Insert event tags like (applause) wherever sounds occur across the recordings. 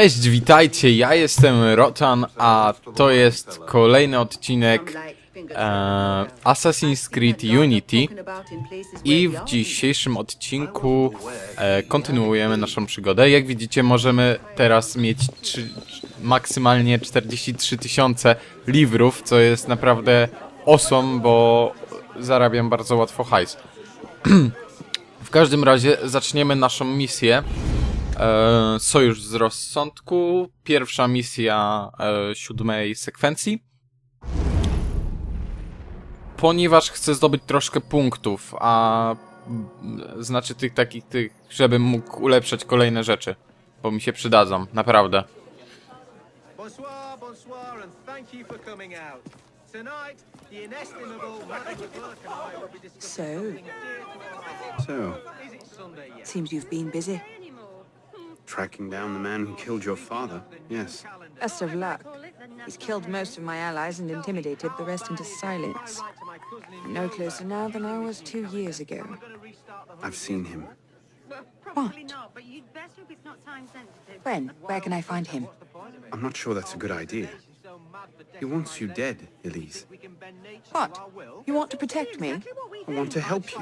Cześć, witajcie, ja jestem Rotan, a to jest kolejny odcinek e, Assassin's Creed Unity i w dzisiejszym odcinku e, kontynuujemy naszą przygodę. Jak widzicie możemy teraz mieć maksymalnie 43 tysiące livrów, co jest naprawdę awesome, bo zarabiam bardzo łatwo hajs. (clears throat) W każdym razie zaczniemy naszą misję. E, Sojusz z rozsądku. Pierwsza misja e, siódmej sekwencji. Ponieważ chcę zdobyć troszkę punktów, a znaczy tych takich tych, żebym mógł ulepszać kolejne rzeczy, bo mi się przydadzą, naprawdę. Bonsoir, bonsoir, and thank you for coming out. Tonight, the inestimable Madame Burke and I will be discussing So? So, Is it Sunday yet? Seems you've been busy. Tracking down the man who killed your father. Yes. Best of luck. He's killed most of my allies and intimidated the rest into silence. Right to my cousin in I'm no closer now than I was two years ago. gonna restart the I've seen him. Probably not, but you'd best hope it's not time sensitive. When? Where can I find him? I'm not sure that's a good idea. He wants you dead, Elise. What? You want to protect me? I want to help you.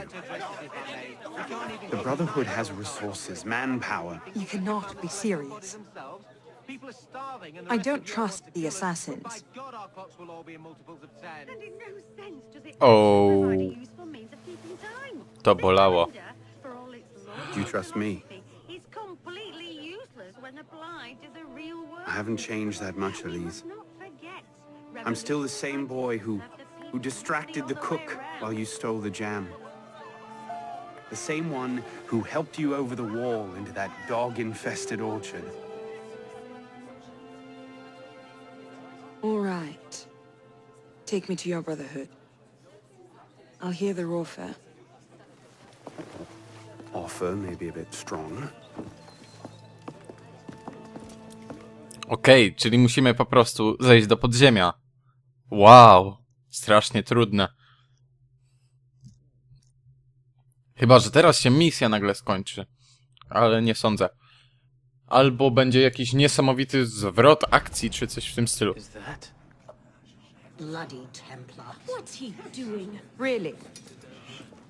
The Brotherhood has resources, manpower. You cannot be serious. I don't trust the assassins. Oh. To bolało. Do you trust me? I haven't changed that much, Elise must not forget. I'm still the same boy who, who distracted the the other way cook while you stole the jam. The same one who helped you over the wall into that dog-infested orchard. All right. Take me to your brotherhood. I'll hear the fare. Offer may be a bit strong. Okej, czyli musimy po prostu zejść do podziemia. Wow, strasznie trudne. Chyba, że teraz się misja nagle skończy. Ale nie sądzę. Albo będzie jakiś niesamowity zwrot akcji, czy coś w tym stylu. Bloody Templar. What's he doing? Really?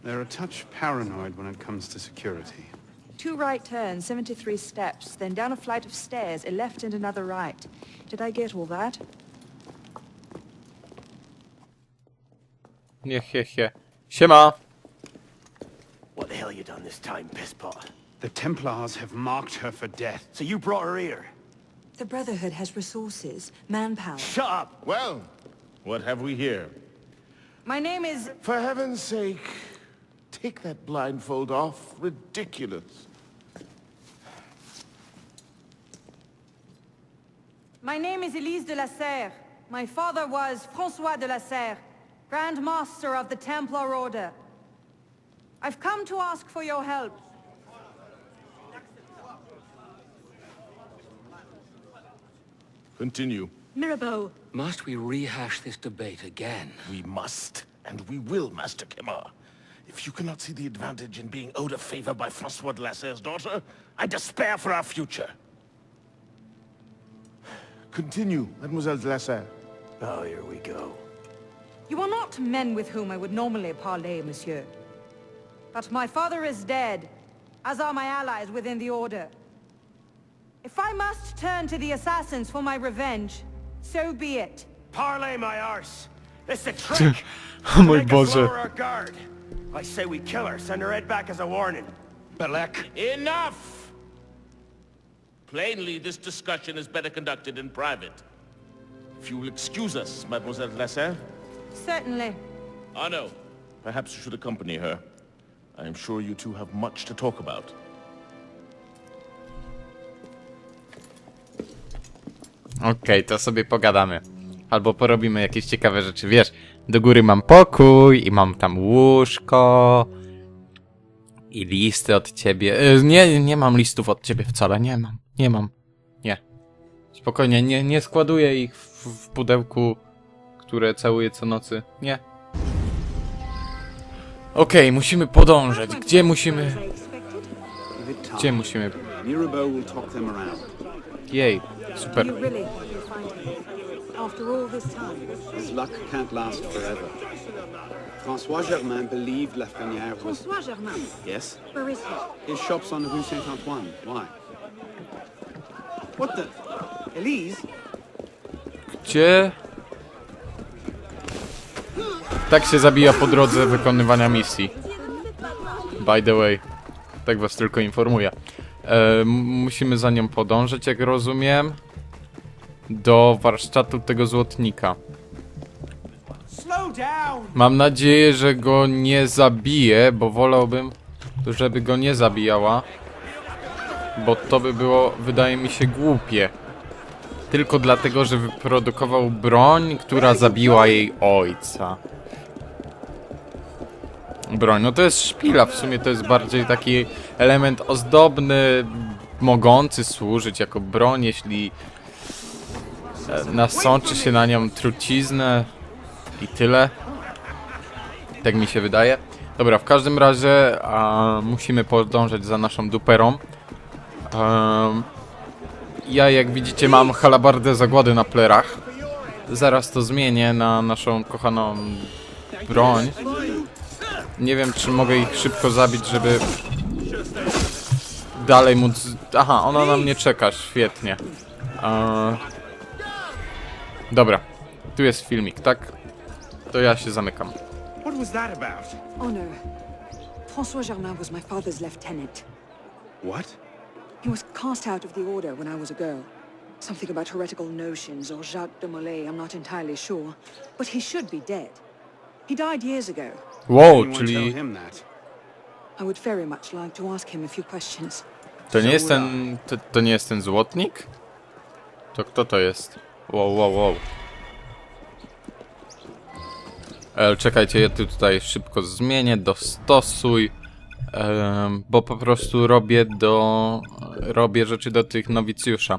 They're a touch paranoid when it comes to security. Two right turns, 73 steps, then down a flight of stairs, a left and another right. Did I get all that? Nie, he, he. Siema! What the hell you done this time, pisspot? The Templars have marked her for death. So you brought her here? The Brotherhood has resources, manpower. Shut up! Well, what have we here? My name is... For heaven's sake, take that blindfold off. Ridiculous. My name is Elise de la Serre. My father was Francois de la Serre, Grand Master of the Templar Order. I've come to ask for your help. Continue. Mirabeau, must we rehash this debate again? We must, and we will, Master Kemar. If you cannot see the advantage in being owed a favor by Francois de la Serre's daughter, I despair for our future. Continue, Mademoiselle de la Serre. Oh, here we go. You are not men with whom I would normally parley, monsieur. But my father is dead, as are my allies within the Order. If I must turn to the assassins for my revenge, so be it. Parley my arse! It's a (laughs) trick! Oh, o mój Make us Boże. our guard. I say we kill her, send her head back as a warning. Balak. Enough! Plainly, this discussion is better conducted in private. If you will excuse us, Mademoiselle de la Serre. Certainly. Arno, perhaps you should accompany her. I am sure you two have much to talk about. Okej, to sobie pogadamy. Albo porobimy jakieś ciekawe rzeczy. Wiesz, do góry mam pokój i mam tam łóżko. I listy od ciebie. E, Nie, nie mam listów od ciebie wcale. Nie mam. Nie mam. Nie. Spokojnie, nie, nie składuję ich w, w pudełku, które całuję co nocy. Nie. Okej, musimy podążać. Gdzie musimy... Gdzie musimy... Mirabeau will talk them around. Jej, super. You really think you'll find him? After all this time? His luck can't last forever. Francois Germain believed Lafrenière was... François Germain. Yes? Where is he? His shop's on the Rue Saint-Antoine. Why? What the? Elise? Gdzie? Tak się zabija po drodze wykonywania misji. By the way. Tak was tylko informuję. E, musimy za nią podążyć, jak rozumiem. Do warsztatu tego złotnika. Mam nadzieję, że go nie zabije, bo wolałbym, żeby go nie zabijała. Bo to by było, wydaje mi się, głupie. Tylko dlatego, że wyprodukował broń, która zabiła jej ojca. Broń, no to jest szpila, w sumie to jest bardziej taki element ozdobny, mogący służyć jako broń, jeśli e, nasączy się na nią truciznę i tyle. Tak mi się wydaje. Dobra, w każdym razie a, musimy podążać za naszą duperą. Em, ja, jak widzicie, mam halabardę zagłady na plerach. Zaraz to zmienię na naszą kochaną broń. Nie wiem, czy mogę ich szybko zabić, żeby dalej móc... Aha, ona na mnie czeka, świetnie. E, Dobra, tu jest filmik, tak? To ja się zamykam. What was that about? Honor. François Germain was my father's lieutenant. What? He was cast out of the order when I was a girl. Something about heretical notions or Jacques de Molay, I'm not entirely sure. But he should be dead. He died years ago. Wow, czyli him that? I would very much like to ask him a few questions. to nie jest ten, to, to nie jest ten złotnik? To kto to jest? Wow, wow, wow. E, czekajcie, ja tu tutaj szybko zmienię, dostosuj, bo po prostu robię do, robię rzeczy do tych nowicjusza,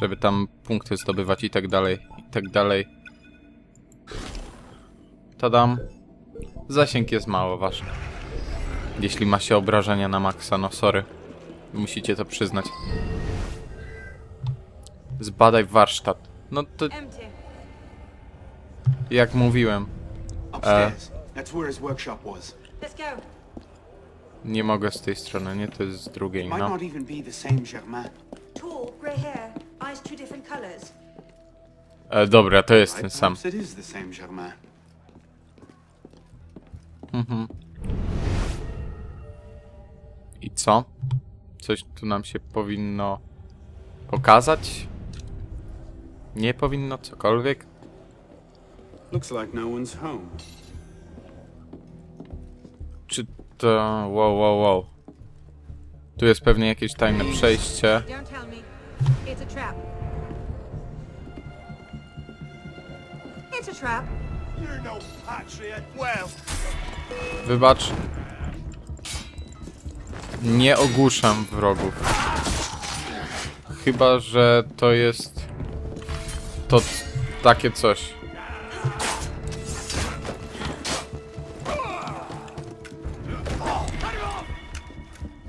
żeby tam punkty zdobywać i tak dalej, i tak dalej. Tadam. Zasięg jest mało wasz. Jeśli ma się obrażenia na maksa, no sorry. Musicie to przyznać. Zbadaj warsztat. No to jak mówiłem, Upstairs. That's where his workshop was. Let's go. Nie mogę z tej strony, nie? To jest z drugiej, Might no. not even be the same Germain. Tall, grey hair, eyes two different colors. E, dobra, to jest ten sam. Perhaps it is the same Germain. I co? Coś tu nam się powinno pokazać? Nie powinno cokolwiek? Looks like no one's home. To... Wow, wow, wow. Tu jest pewnie jakieś tajne przejście. No Wybacz. Nie ogłuszam wrogów. Chyba, że to jest... To takie coś.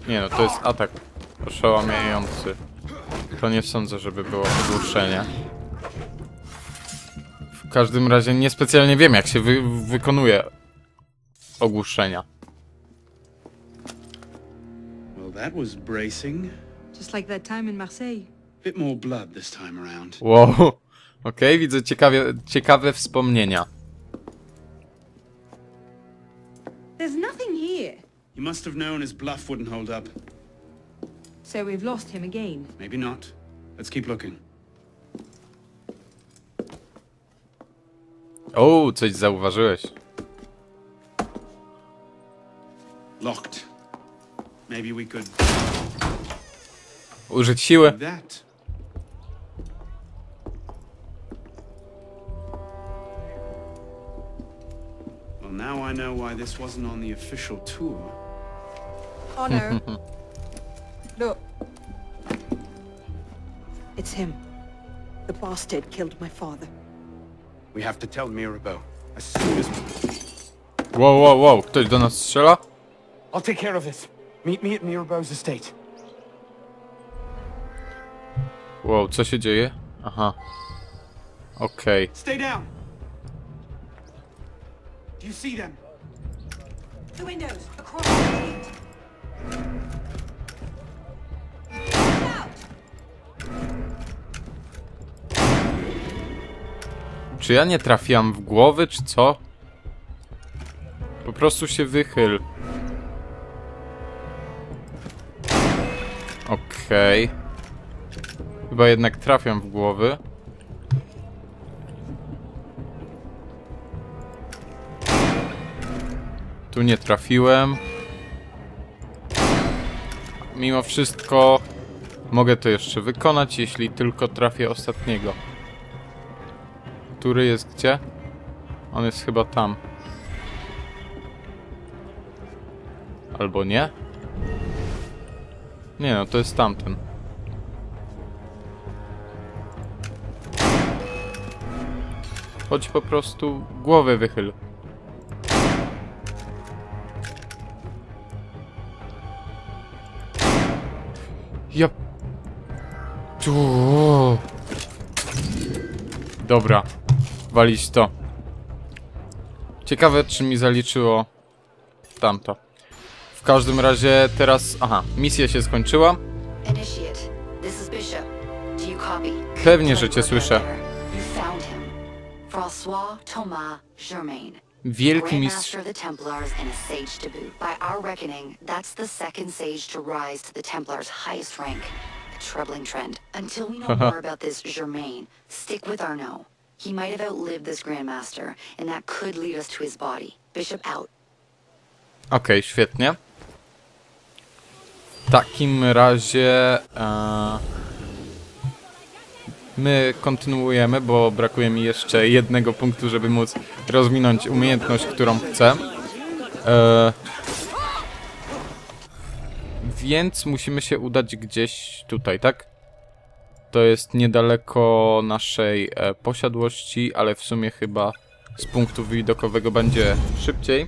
Nie no, to jest atak oszałamiający. To nie sądzę, żeby było ogłuszenie. W każdym razie niespecjalnie wiem, jak się wy wykonuje ogłuszenia. Well, that was bracing. Just like that time in Marseille. Bit more blood this time around. Wow. (laughs) Okej, widzę ciekawie, ciekawe wspomnienia. He must have known his bluff wouldn't hold up. So we've lost him again. Maybe not. Let's keep looking. O, coś zauważyłeś. Locked. Maybe we could Użyć siły. do that. Well, now I know why this wasn't on the official tour. Honor. (laughs) Look, It's him. The bastard killed my father. We have to tell Mirabeau. As soon as... Wow, wow, wow. Ktoś do nas strzela? I'll take care of this. Meet me at Mirabeau's estate. Wow, co się dzieje? Aha. Okej. Stay down! Do you see them? The windows, across the street. Czy ja nie trafiam w głowy, czy co? Po prostu się wychyl. Okej. Chyba jednak trafiam w głowy. Tu nie trafiłem. Mimo wszystko mogę to jeszcze wykonać, jeśli tylko trafię ostatniego. Który jest gdzie? On jest chyba tam. Albo nie? Nie no, to jest tamten. Chodź po prostu głowę wychyl. Tu. Dobra. Walić to. Ciekawe, czy mi zaliczyło tamto. W każdym razie teraz... Aha, misja się skończyła. Pewnie, że cię słyszę. François Thomas Germain. Wielki mistrz... Master of the Templars and a sage to boot. By our reckoning, that's the second sage to rise to the Templars' highest rank. Troubling trend. Until we know (laughs) more about this Germain, stick with Arnaud. He might have outlived this Grand Master, and that could lead us to his body. Bishop out. Okej, świetnie. W takim razie... E... My kontynuujemy, bo brakuje mi jeszcze jednego punktu, żeby móc rozwinąć umiejętność, którą chcę. E... Więc musimy się udać gdzieś tutaj, tak? To jest niedaleko naszej e, posiadłości, ale w sumie chyba z punktu widokowego będzie szybciej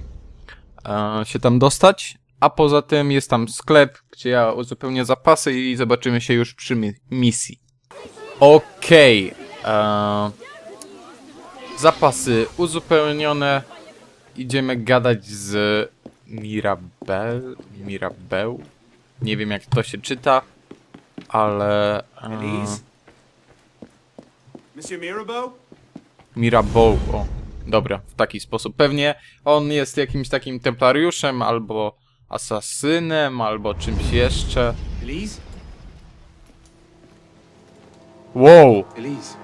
e, się tam dostać. A poza tym jest tam sklep, gdzie ja uzupełnię zapasy i zobaczymy się już przy mi misji. Okej. e, Zapasy uzupełnione. Idziemy gadać z Mirabel. Mirabel. Nie wiem jak to się czyta, ale... E? Monsieur Mirabeau? Mirabeau. O, dobra, w taki sposób. Pewnie on jest jakimś takim templariuszem, albo asasynem, albo czymś jeszcze. Elise? Wow! Elise?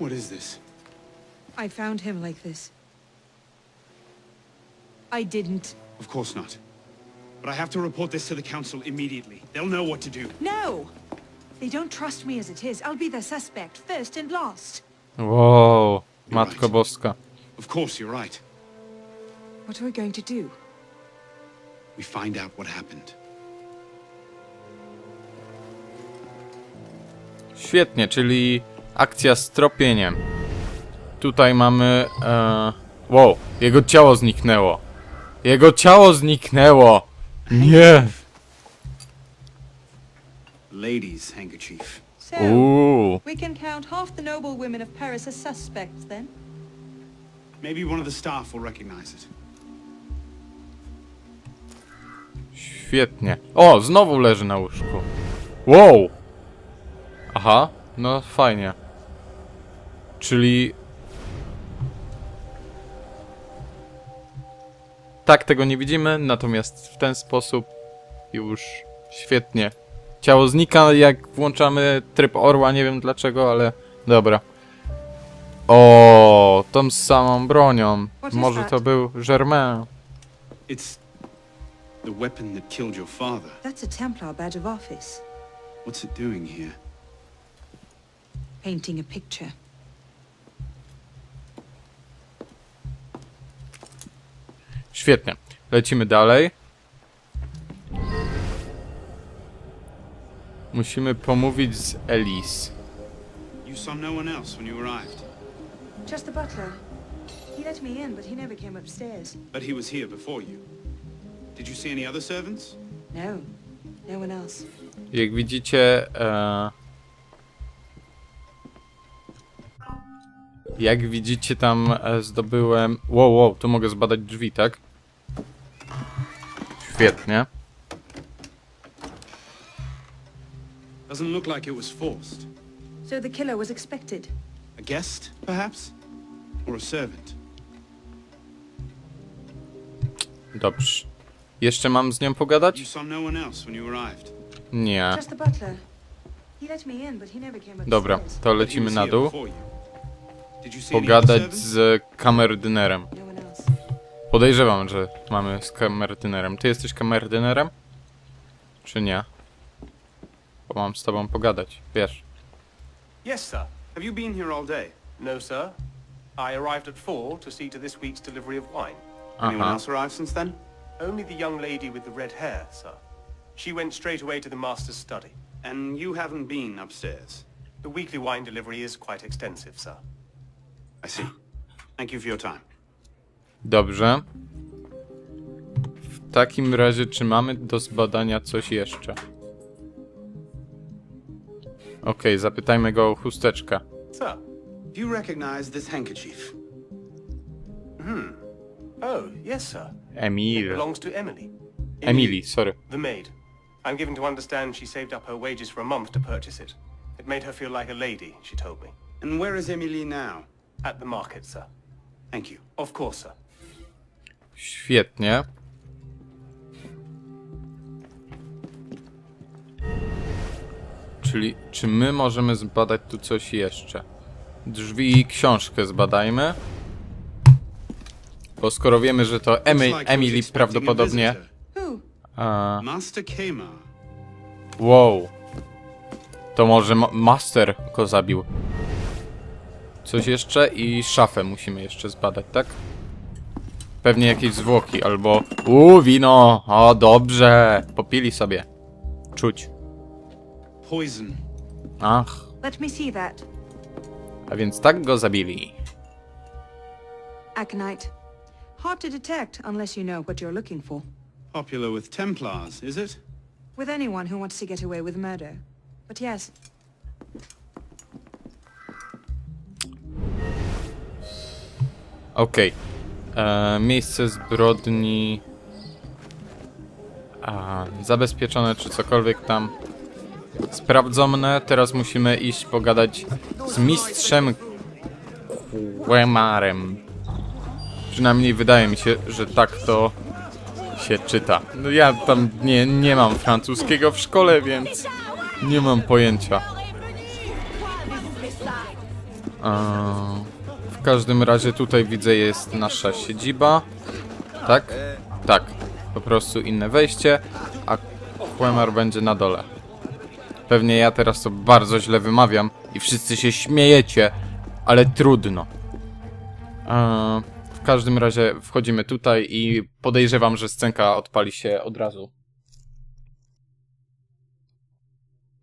What is this? I found him like this. I didn't. Of course not. But I have to report this to the council immediately. They'll know what to do. No! They don't trust me as it is. I'll be their suspect, first and last. Wow! Matko. Boska. Of course, you're right. What are we going to do? We find out what happened. Świetnie, czyli akcja z tropieniem. Tutaj mamy... E... Wow, jego ciało zniknęło. Jego ciało zniknęło! Nie! Lady's handkerchief. So, Uuu. we can count half the noble women of Paris as suspects, then? Maybe one of the staff will recognize it. Świetnie. O, znowu leży na łóżku. Wow! Aha, no fajnie. Czyli... Tak, tego nie widzimy, natomiast w ten sposób już świetnie. Ciało znika, jak włączamy tryb orła, nie wiem dlaczego, ale dobra. O, tą samą bronią. What is Może that? to był Germain. It's the weapon that killed your father. That's a Templar badge of office. What's it doing here? Painting a picture. Świetnie. Lecimy dalej. Musimy pomówić z Elise. You saw no one else when you arrived, Just the butler. He let me in, but he never came upstairs. but he was here before you. Did you see any other servants? No, no one else. Jak widzicie, e... jak widzicie tam e, zdobyłem... Wow, wow, tu mogę zbadać drzwi, tak? Świetnie. Doesn't look like it was forced. So the killer was expected. A guest, perhaps? Or a servant? Dobrze. Jeszcze mam z nią pogadać? You saw no one else when you arrived. Nie. Just the butler. He let me in, but he never came up Dobra, to He lecimy was na here dół. before you. Did you see any other Pogadać servants? z kamerdynerem. No. Podejrzewam, że mamy z kamerdynerem. Ty jesteś kamerdynerem? Czy nie? Bo mam z tobą pogadać, wiesz. Yes, sir. Have you been here all day? No, sir. I arrived at four to see to this week's delivery of wine. Anyone Aha. else arrived since then? Only the young lady with the red hair, sir. She went straight away to the master's study. And you haven't been upstairs? The weekly wine delivery is quite extensive, sir. I see. Thank you for your time. Dobrze. W takim razie, czy mamy do zbadania coś jeszcze? Okej, zapytajmy go o chusteczkę. Sir. Do you recognize this handkerchief? Oh, yes, sir. Emil. Belongs to Emily. Emily, sorry. The maid. I'm given to understand she saved up her wages for a month to purchase it. It made her feel like a lady, she told me. And where is Emily now? At the market, sir. Thank you. Of course, sir. Świetnie. Czyli, czy my możemy zbadać tu coś jeszcze? Drzwi i książkę zbadajmy. Bo skoro wiemy, że to was Emily prawdopodobnie... A, wow. To może ma Master go zabił. Coś jeszcze i szafę musimy jeszcze zbadać, tak? Pewnie jakieś zwłoki albo... Uuu, wino! O, dobrze! Popili sobie. Czuć. Poison. Ach, Let me see that. a więc tak go zabili. Aconite. Hard to detect unless you know what you're looking for. Popular with Templars, is it? With anyone who wants to get away with murder. But yes, Okej. E, Miejsce zbrodni... Zabezpieczone czy cokolwiek tam. Sprawdzone. Teraz musimy iść pogadać z mistrzem Quemarem. Przynajmniej wydaje mi się, że tak to się czyta. No ja tam nie, nie mam francuskiego w szkole, więc nie mam pojęcia. Eee, każdym razie tutaj widzę jest nasza siedziba. Tak? Tak. Po prostu inne wejście, a Quemar będzie na dole. Pewnie ja teraz to bardzo źle wymawiam i wszyscy się śmiejecie, ale trudno. Eee, w każdym razie wchodzimy tutaj i podejrzewam, że scenka odpali się od razu.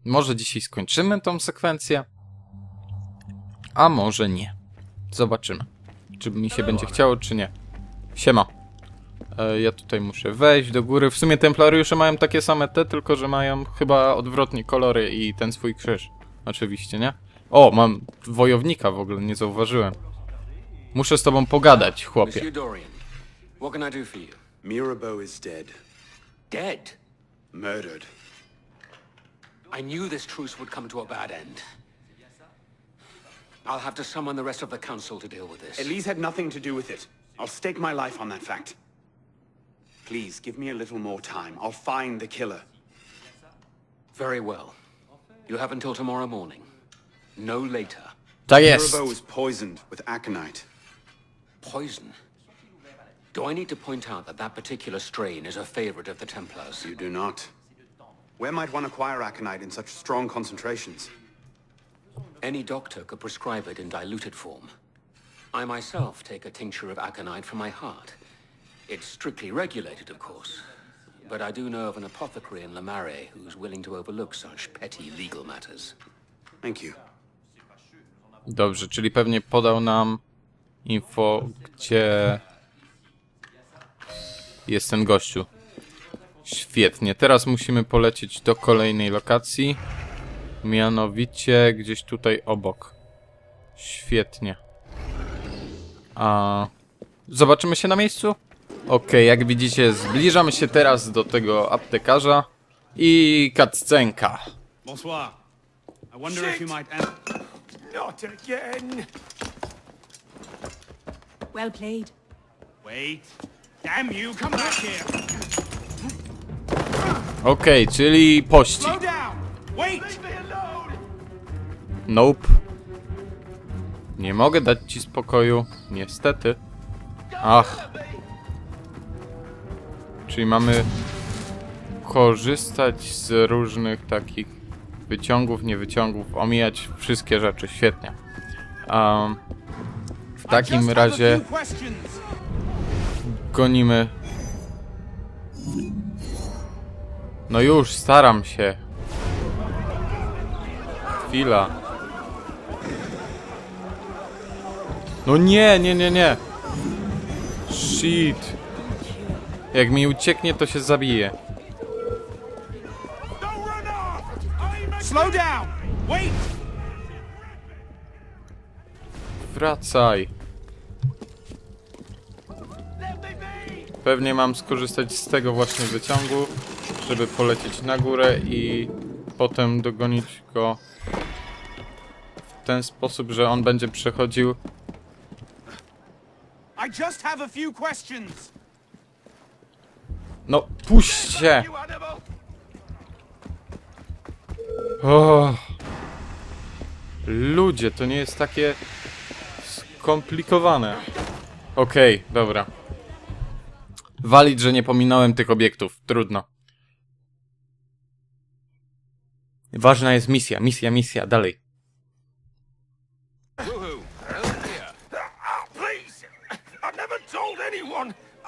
Może dzisiaj skończymy tą sekwencję? A może nie. Zobaczymy. Czy mi się będzie chciało, czy nie. Siema. E, ja tutaj muszę wejść do góry. W sumie templariusze mają takie same te, tylko że mają chyba odwrotnie kolory i ten swój krzyż. Oczywiście, nie? O, mam wojownika w ogóle, nie zauważyłem. Muszę z tobą pogadać, chłopie. Monsieur Dorian, what can I do for you? Mirabeau is dead. Dead? Murdered. I knew this truce would come to a bad end. I'll have to summon the rest of the council to deal with this. Elise had nothing to do with it. I'll stake my life on that fact. Please, give me a little more time. I'll find the killer. Very well. You have until tomorrow morning. No later. Ah, tak jest. Mirabeau was poisoned with aconite. Poison. Do I need to point out that that particular strain is a favorite of the Templars? You do not. Where might one acquire aconite in such strong concentrations? Any doctor could prescribe it in diluted form. I myself take a tincture of aconite from my heart. It's strictly regulated, of course. But I do know of an apothecary in Lamare who's willing to overlook such petty legal matters. Thank you. Dobrze, czyli pewnie podał nam info, gdzie jest ten gościu. Świetnie, teraz musimy polecieć do kolejnej lokacji. Mianowicie gdzieś tutaj obok. Świetnie. A... Zobaczymy się na miejscu? Okej, jak widzicie, zbliżamy się teraz do tego aptekarza. I kaccenka. Bonsoir. I wonder if you might... an- Not again! Well played. Wait. Damn you, come back here! Okej, czyli pościg. Slow down! Wait! Nope. Nie mogę dać ci spokoju, niestety. Ach. Czyli mamy korzystać z różnych takich wyciągów, niewyciągów, omijać wszystkie rzeczy, świetnie. Um, w takim razie gonimy. No już, staram się. Chwila. No nie, nie, nie, nie. Shit. Jak mi ucieknie, to się zabije. Slow down! Wait! Wracaj. Pewnie mam skorzystać z tego właśnie wyciągu, żeby polecieć na górę i potem dogonić go w ten sposób, że on będzie przechodził. I just have a few questions. No, puść się! You animal! O. Ludzie, to nie jest takie skomplikowane. Okej, dobra. Walić, że nie pominąłem tych obiektów. Trudno. Ważna jest misja, misja, misja. Dalej.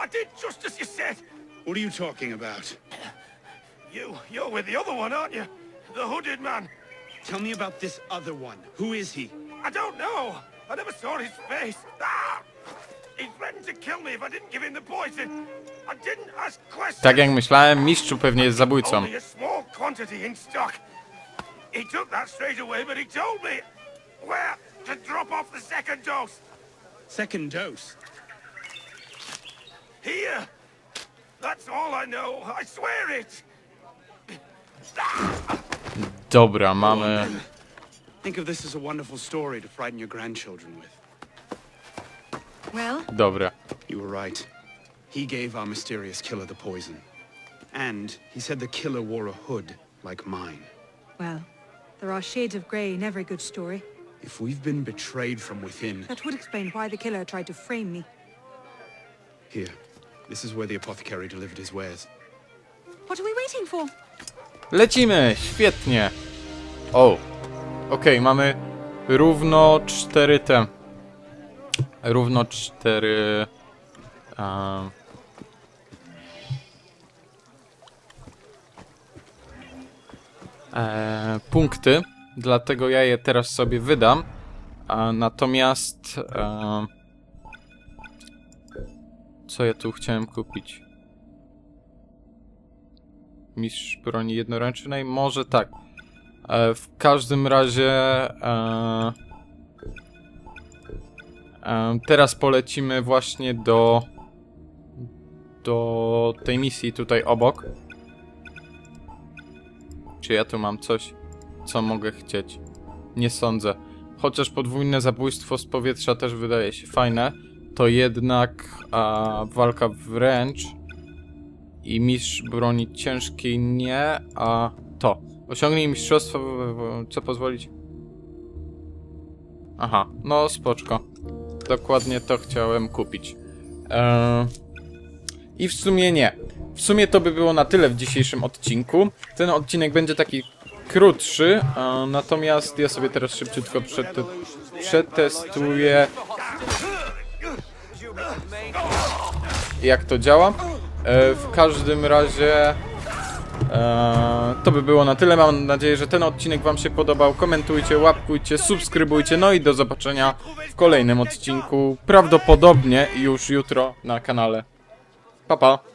I did just as you said! What are you talking about? You, you're with the other one, aren't you? The hooded man. Tell me about this other one. Who is he? I don't know. I never saw his face. Ah! He threatened to kill me if I didn't give him the poison. I didn't ask questions. Tak jak myślałem, mistrzu pewnie jest zabójcą. Only a small quantity in stock. He took that straight away, but he told me where to drop off the second dose. Second dose. Here. That's all I know. I swear it. Dobra, mamy... Think of this as a wonderful story to frighten your grandchildren with. Well, Dobra. You were right. He gave our mysterious killer the poison. And he said the killer wore a hood like mine. well, there are shades of grey in every good story. If we've been betrayed from within... That would explain why the killer tried to frame me. Here. This is where the apothecary delivered his wares. What are we waiting for? Lecimy! Świetnie! O! Okej, mamy równo cztery te... Równo cztery... em, e, punkty, dlatego ja je teraz sobie wydam. A natomiast... em, co ja tu chciałem kupić? Mistrz broni jednoręcznej? Może tak. E, w każdym razie... E, e, teraz polecimy właśnie do... Do tej misji tutaj obok. Czy ja tu mam coś, co mogę chcieć? Nie sądzę. Chociaż podwójne zabójstwo z powietrza też wydaje się fajne, to jednak a, walka wręcz i mistrz broni ciężkiej nie, a to. Osiągnij mistrzostwo, co pozwolić? Aha, no spoczko. Dokładnie to chciałem kupić. Eee, I w sumie nie. W sumie to by było na tyle w dzisiejszym odcinku. Ten odcinek będzie taki krótszy, e, natomiast ja sobie teraz szybciutko przete przetestuję jak to działa. E, w każdym razie e, to by było na tyle. Mam nadzieję, że ten odcinek Wam się podobał. Komentujcie, łapkujcie, subskrybujcie. No i do zobaczenia w kolejnym odcinku. Prawdopodobnie już jutro na kanale. Pa pa!